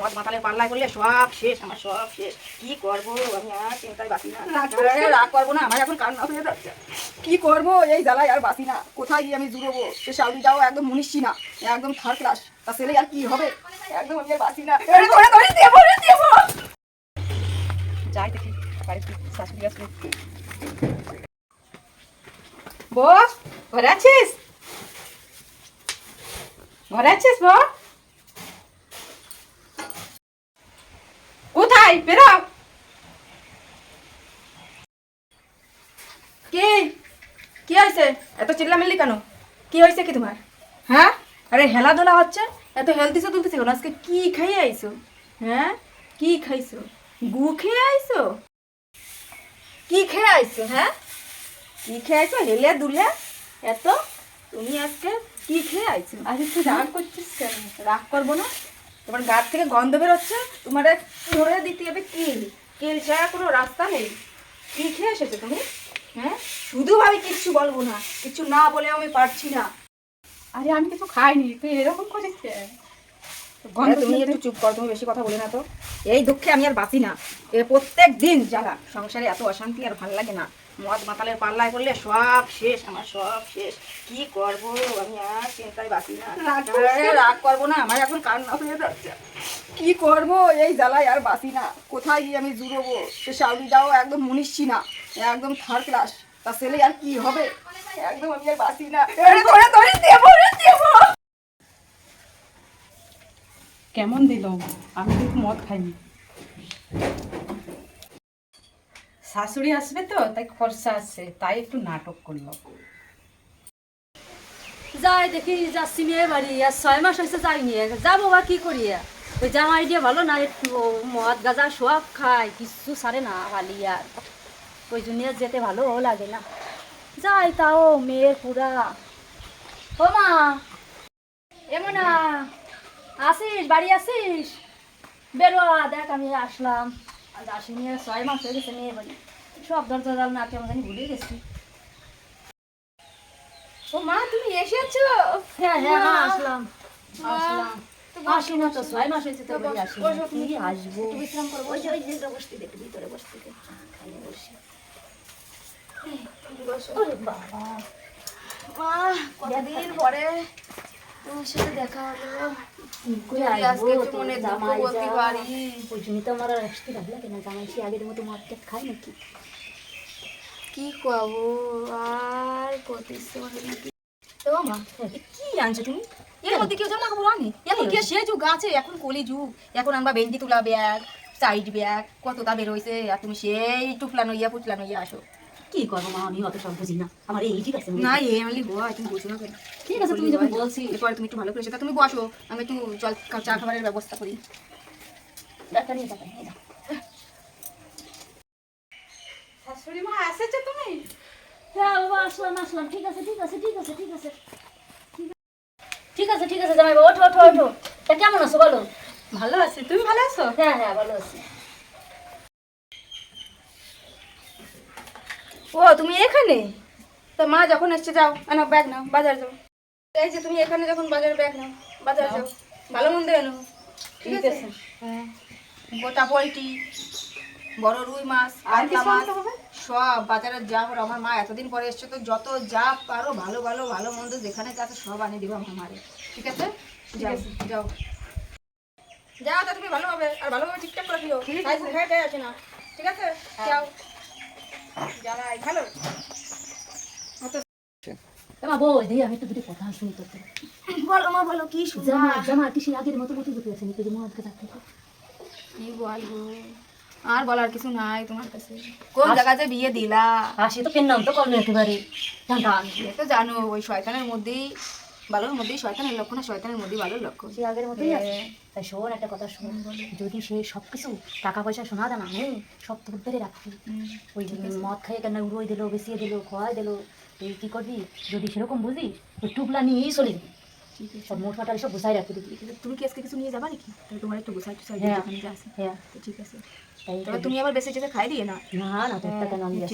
মদ মাতালে পাল্লায় করলে সব শেষ আমার সব শেষ। কি করব? আমি আর চিন্তায় বাসি না। রাগ করব? না আমার এখন কান্না হয়ে যাচ্ছে। কি করব? এই জ্বালায় আর বাসি না। কোথায় গিয়ে আমি জুড়বো? সে সাউদিটাও একদম মুনিশি না। একদম থার্ড ক্লাস তা ছেলে আর কি হবে? একদম আমি আর বাসি না। যাই দেখি বাড়িতে শাশুড়ি আসবে বস ঘরে আছিস? ঘরে আছিস বস? কোথায় বেরো কি? কি হয়েছে? এত চিল্লামিল্লি কেন? কি হয়েছে কি তোমার? হ্যাঁ? আরে হেলাধুলা হচ্ছে, এত হেলদিছো তুলতেছে কেন? আজকে কি খাইয়ে আইছো? হ্যাঁ? কি খাইছো? গু খেয়ে আইছো? কি খেয়ে আইছো হ্যাঁ? কি খেয়ে আইছো? হেলে দুলে? এত? তুমি আজকে কি খেয়ে আইছো? তুই রাগ করছিস কেন? রাগ করব না? তোমার গাছ থেকে গন্ধ বেরোচ্ছে তোমার ধরে দিতে হবে কিল। কিল ছাড়া কোনো রাস্তা নেই। কি খেয়ে এসেছ তুমি? হ্যাঁ? শুধু ভাবি কিচ্ছু বলব না কিছু না বলে আমি পারছি না। আরে আমি কিছু খাইনি তুই এরকম কেন? গন্ধ তুমি একটু চুপ করো তুমি বেশি কথা বলে না তো। এই দুঃখে আমি আর বাঁচি না। এ প্রত্যেক দিন জ্বালা সংসারে এত অশান্তি আর ভালো লাগে না মদ মাতালের পাল্লায় করলে সব শেষ আমার সব শেষ। কি করব? আমি আর চিন্তায় বাঁচি না। রাগ করব না। আমার এখন কান্না হয়ে যাচ্ছে। কি করব? এই জ্বালায় আর বাঁচি না। কোথায় গিয়ে আমি জুড়বো? সে সাউদিটাও একদম মুনিশি না। একদম থার্ড ক্লাস তা ছেলে আর কি হবে? একদম আমি আর বাঁচি না। কেমন দিল? আমি কিন্তু মদ খাইনি। শাশুড়ি আসবে তো, তাই খরচা আছে, তাই একটু নাটক করল। যাই দেখি, যাচ্ছি মেয়ে বাড়ি, আর ছয় মাস হয়েছে যাই নিয়ে, যাব বা কি করি? ওই জামাই দিয়ে ভালো না মদ গাজা সব খায় কিচ্ছু সারে না খালি আর। ওই জন্য যেতে ভালো লাগে না। যাই তাও মেয়ের পুরা। ও মা এমন আসিস, বাড়ি আসিস? বেরো, দেখ আমি আসলাম। আজ আসিনি আর ছয় মাস হয়ে গেছে মেয়ের বাড়ি। সব দরজা জাল না কেমন জানি ভুলে গেছি। ও মা তুমি এসেছ হ্যাঁ হ্যাঁ মা। মা। আসলাম। আসলাম আসি না তো ছয় মাস হয়েছে তো আসি কি আসব। বিশ্রাম করব ওই যে ওই যে বসতে দে, ভিতরে বসতে খাইয়ে বসি। বাবা। মা, কতদিন পরে তোমার সাথে দেখা হলো? মনে। ওই তো আমার আর আসতে জামাই সে আগের মতো খায় নাকি? কি খাব আর প্রতিশ্রুতি নাকি? তো মা কি আনছো তুমি? এর মধ্যে কেউ জামা কাপড় আনে? এখন কি সে যুগ আছে এখন কলি যুগ এখন আমরা বেঞ্জি তুলা ব্যাগ সাইড ব্যাগ। কতটা বেরোইছে আর তুমি সেই টুকলানো ইয়া পুটলানো ইয়া আসো। কি করব মা? আমি অত সব বুঝি না। আমার এই ঠিক আছে না এ আমি হয় তুমি বুঝো না ঠিক আছে তুমি যখন বলছি এরপরে তুমি একটু ভালো করে সেটা তুমি বসো আমি একটু জল চা খাবারের ব্যবস্থা করি। ডাক্তার নিয়ে যাবে শাশুড়ি মা এসেছে তুমি? হ্যাঁ বাবা আসলাম আসলাম। ঠিক আছে ঠিক আছে ঠিক আছে ঠিক আছে। ঠিক আছে ঠিক আছে জামাই বাবা ওঠো ওঠো ওঠো। তা কেমন আছো বলো? ভালো আছি। তুমি ভালো আছো? হ্যাঁ হ্যাঁ ভালো আছি। ও তুমি এখানে? তো মা যখন এসছে যাও আনো ব্যাগ নাও বাজার যাও। এই যে তুমি এখানে যখন বাজার ব্যাগ নাও বাজার যাও। ভালো মন্দ এনো। ঠিক ঠিক আছে? হ্যাঁ। গোটা পোলট্রি বড় রুই মাছ আর মাছ সব বাজারে যা ওর আমার মা এতদিন পরে এসছে তো যত যা পারো ভালো ভালো ভালো মন্দ যেখানে যাতে সব আনে দিবা আমার মারে। ঠিক আছে? যাও যাও। যাও তা তুমি ভালোভাবে আর ভালোভাবে ঠিকঠাক করে দিও। টেয়ে আছে না। ঠিক আছে? যাও। যাই ভালো? মা বল দিই আমি একটু দুটো কথা শুনি তোর বলো মা বলো কি শুনবা? জামা জামা কি সে আগের মতো মতো দুটো আছে নাকি যে মদ গাজা কি বলব? আর বলার কিছু নাই তোমার কাছে। কোন জায়গাতে বিয়ে দিলা? আর সে তো কেন নাম তো করল একেবারে। তো জানো ওই শয়তানের মধ্যেই ভালোর মধ্যেই শয়তানের লক্ষণ আর শয়তানের মধ্যেই ভালোর লক্ষণ সে আগের মতোই আছে। তাই শোন একটা কথা শোন। যদি সে সব কিছু টাকা পয়সা শোনা দেয় না হ্যাঁ সব তোর ধরে রাখবি ওই মদ খাইয়ে কেন উড়োই দিলো বেশিয়ে দিলো খাওয়াই দিলো তুই কি করবি? যদি সেরকম বুঝিস ওই টুকলা নিয়েই চলে যাবি। সব মোট মাটার সব রাখবি দিবি তুমি কি আজকে কিছু নিয়ে যাবা নাকি? তাহলে তোমার একটু গোছাই টুছাই হ্যাঁ। আছে। হ্যাঁ। ঠিক আছে। তাই তবে তুমি আবার বেশি যেতে খাই দিয়ে না? না না তোরটা কেন আমি